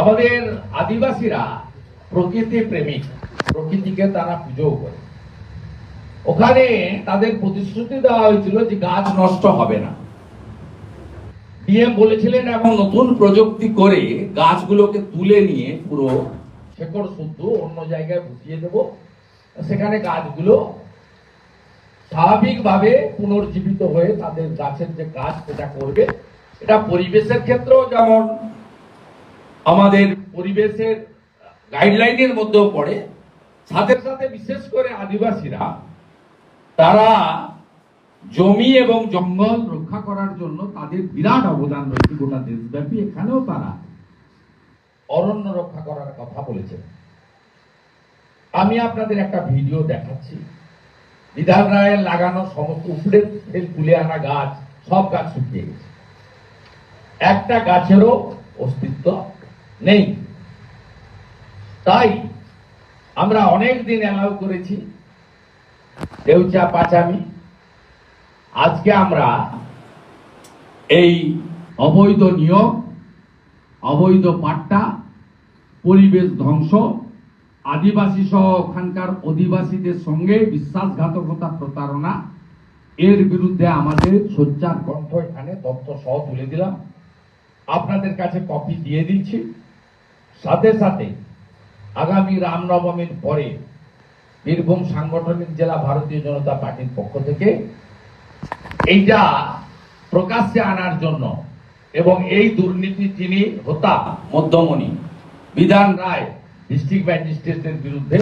আমাদের আদিবাসীরা প্রকৃতি প্রেমিক। প্রকৃতিকে তারা পুজো করে। ওখানে তাদের প্রতিশ্রুতি দেওয়া হয়েছিল যে গাছ নষ্ট হবে না। ডিএম বলেছিলেন এবং নতুন প্রযুক্তি করে গাছগুলোকে তুলে নিয়ে পুরো শেকড় শুদ্ধ অন্য জায়গায় বসিয়ে দেব। সেখানে গাছগুলো স্বাভাবিকভাবে পুনর্জীবিত হয়ে তাদের গাছের যে কাজ সেটা করবে। এটা পরিবেশের ক্ষেত্রেও যেমন আমাদের পরিবেশের গাইডলাইনের মধ্যেও পড়ে। সাথে সাথে বিশেষ করে আদিবাসীরা, তারা জমি এবং জঙ্গল রক্ষা করার জন্য তাদের বিরাট অবদান রয়েছে গোটা দেশব্যাপী। এখানেও তারা অরণ্য রক্ষা করার কথা বলেছেন। আমি আপনাদের একটা ভিডিও দেখাচ্ছি। বিধান রায়ের লাগানো সমস্ত ফেল তুলে আনা গাছ, সব গাছ শুকিয়ে গেছে। একটা গাছেরও অস্তিত্ব নেই। তাই আমরা অনেক দিন অ্যালাউ করেছি। দেউচা পাচামি। আজকে আমরা এই অবৈধ নিয়ম অবৈধ পাট্টা, পরিবেশ ধ্বংস, আদিবাসী সহ ওখানকার অধিবাসীদের সঙ্গে বিশ্বাসঘাতকতা প্রতারণা, এর বিরুদ্ধে আমাদের সোচ্চার কণ্ঠ এখানে তথ্য সহ তুলে দিলাম। আপনাদের কাছে কপি দিয়ে দিচ্ছি। সাথে সাথে আগামী রামনবমীর পরে বীরভূম সাংগঠনিক জেলা ভারতীয় জনতা পার্টির পক্ষ থেকে এইটা প্রকাশ্যে আনার জন্য এবং এই দুর্নীতি যিনি হতা মধ্যমণি বিধান রায় ডিস্ট্রিক্ট ম্যাজিস্ট্রেটের বিরুদ্ধে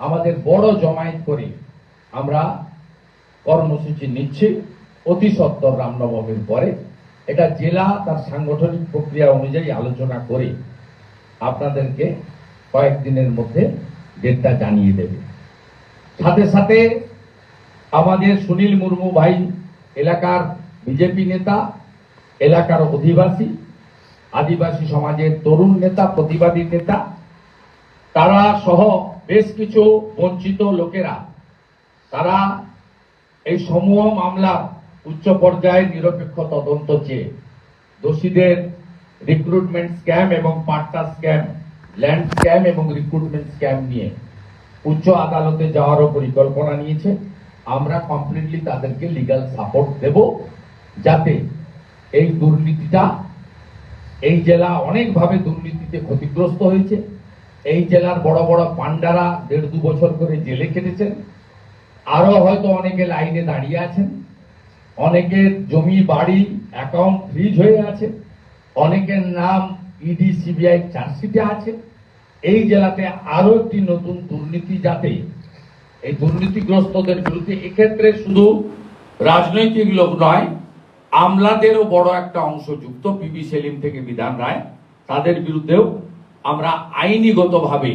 আমাদের বড় জমায়েত করে আমরা কর্মসূচি নিচ্ছি অতি সত্তর রামনবমীর পরে। এটা জেলা তার সাংগঠনিক প্রক্রিয়া অনুযায়ী আলোচনা করে আপনাদেরকে কয়েকদিনের মধ্যে ডেটটা জানিয়ে দেবে। সাথে সাথে আমাদের সুনীল মুর্মু ভাই, এলাকার বিজেপি নেতা, এলাকার অধিবাসী, আদিবাসী সমাজের তরুণ নেতা, প্রতিবাদী নেতা, তারা সহ বেশ কিছু বঞ্চিত লোকেরা, তারা এই সমূহ মামলা উচ্চ পর্যায়ে নিরপেক্ষ তদন্ত চেয়ে দোষীদের রিক্রুটমেন্ট স্ক্যাম এবং পাট্টা স্ক্যাম ল্যান্ড স্ক্যাম এবং রিক্রুটমেন্ট স্ক্যাম নিয়ে উচ্চ আদালতে যাওয়ারও পরিকল্পনা নিয়েছে। আমরা কমপ্লিটলি তাদেরকে লিগ্যাল সাপোর্ট দেব যাতে এই দুর্নীতিটা এই জেলা অনেকভাবে দুর্নীতিতে ক্ষতিগ্রস্ত হয়েছে। এই জেলার বড় বড় পান্ডারা দেড় দু বছর করে জেলে কেটেছেন আরও হয়তো অনেকে লাইনে দাঁড়িয়ে আছেন। অনেকের জমি, বাড়ি অ্যাকাউন্ট ফ্রিজ হয়ে আছে। অনেকের নাম ইডি সিবিআই চার্জশিটে আছে। এই জেলাতে আরও একটি নতুন দুর্নীতি যাতে এই দুর্নীতিগ্রস্তদের বিরুদ্ধে এক্ষেত্রে শুধু রাজনৈতিক লোক নয়, আমলাদেরও বড় একটা অংশ যুক্ত পিবি সেলিম থেকে বিধান রায়, তাদের বিরুদ্ধেও আমরা আইনিগতভাবে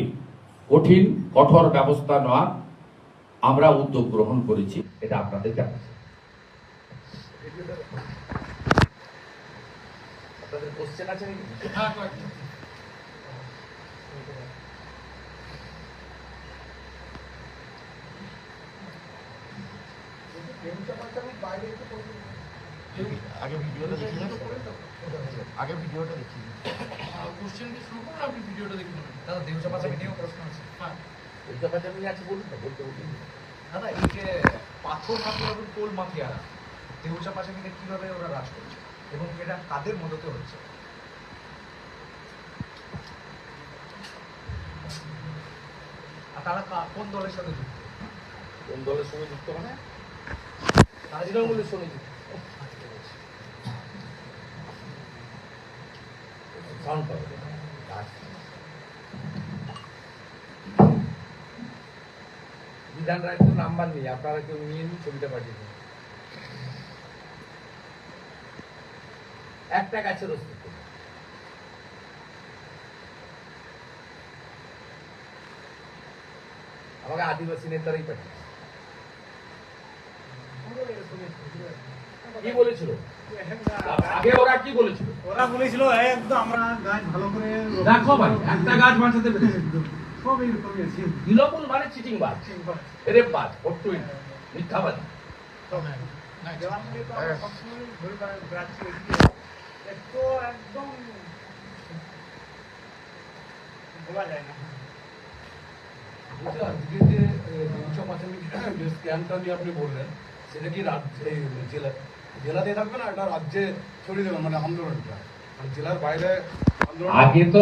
কঠিন, কঠোর ব্যবস্থা নেওয়া আমরা উদ্যোগ গ্রহণ করেছি। এটা আপনাদের জানাচ্ছি। আপনাদের কোশ্চেন আছে নাকি? আগে ভিডিওটা দেখিয়ে আগে ভিডিওটা কোশ্চেন শুরু করুন আপনি ভিডিওটা দেখে নেবেন। দাদা দেউচা পাচামি নিয়েও প্রশ্ন আছে। হ্যাঁ। আছে বলুন না বলতে বলুন। দাদা এই যে পাথর মাফিয়া এবং কোল মাফিয়ারা দেউচা পাচামিকে কীভাবে ওরা রাজ করছে এবং এটা কাদের মদতে হচ্ছে আর তারা কোন দলের সাথে যুক্ত? কোন দলের সঙ্গে যুক্ত মানে? তৃণমূলের সঙ্গে যুক্ত। সাউন্ড পাবে। বিধান রায় তো নাম্বার নেই আপনারা কেউ নিয়ে নিন ছবিটা পাঠিয়ে দিন। একটা গাছের অস্তিত্ব। আমাকে আদিবাসী নেতারাই পাঠিয়ে কি বলেছিল? আগে ওরা কি বলেছিল? ওরা বলেছিল একদম আমরা গাছ ভালো করে ভাই একটা গাছ বাঁচাতে পেরেছে। সব এরকমই আছে তৃণমূল মানে চিটিং বাজ এরে বাজ অট্টুই মিথ্যাবাদী একটু একদম বলা যায় না। আজকে যে স্ক্যানটা নিয়ে আপনি বললেন সেটা কি রাজ্যে জেলা জেলাতে থাকবে না এটা রাজ্যে ছড়িয়ে দেবে মানে আন্দোলনটা? মানে জেলার বাইরে আন্দোলন আগে তো